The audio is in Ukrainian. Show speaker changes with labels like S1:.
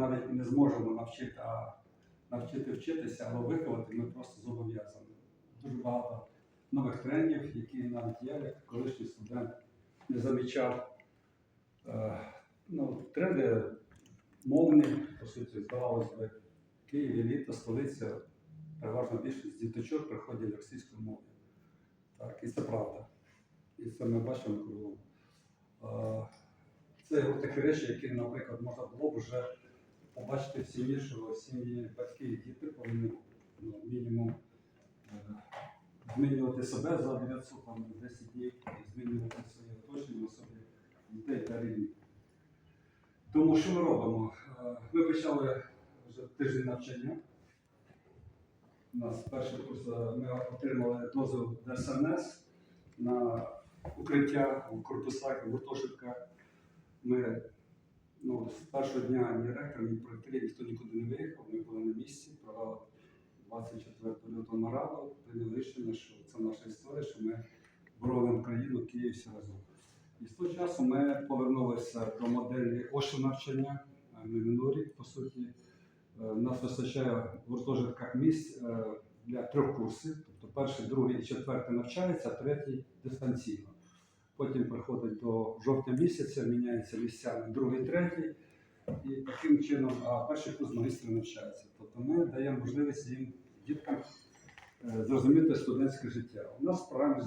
S1: навіть не зможемо навчити, а навчити вчитися, але виховати ми просто зобов'язані. Дуже багато нових трендів, які навіть я, як колишній студент, не замічав. Е, ну, тренди мовні, по суті, здавалось би, Київ, еліта, столиця, переважна більшість діточок приходять російською мовою. Так, і це правда. І це ми бачимо кругом. Е, Це такі речі, які, наприклад, можна було б вже побачити в сім'ї, що сім'ї батьки і діти повинні ну, мінімум е, змінювати себе за 900 10 днів змінювати своє оточення, собі дітей та рідних. Тому що ми робимо? Е, Ми почали вже тиждень навчання. У нас перший курс е, ми отримали дозвіл ДСНС на укриття в корпусах, в гуртожитках. Ми ну, з першого дня ні ректор, ні проєктарі, ніхто нікуди не виїхав. Ми були на місці, провели 24 лютого нараду, прийняли рішення, що це наша історія, що ми боронимо країну Київ всі разом. І з того часу ми повернулися до моделі ОШУ навчання, не минулий рік, по суті. Е, Нас вистачає в гуртожитках місць е, для трьох курсів. Тобто перший, другий і четвертий навчається, а третій дистанційно. Потім приходить до жовтня місяця, міняється місцями другий, третій. І таким чином, а перший курс магістра навчається. Тобто ми даємо можливість їм діткам е, зрозуміти студентське життя. У нас в програмі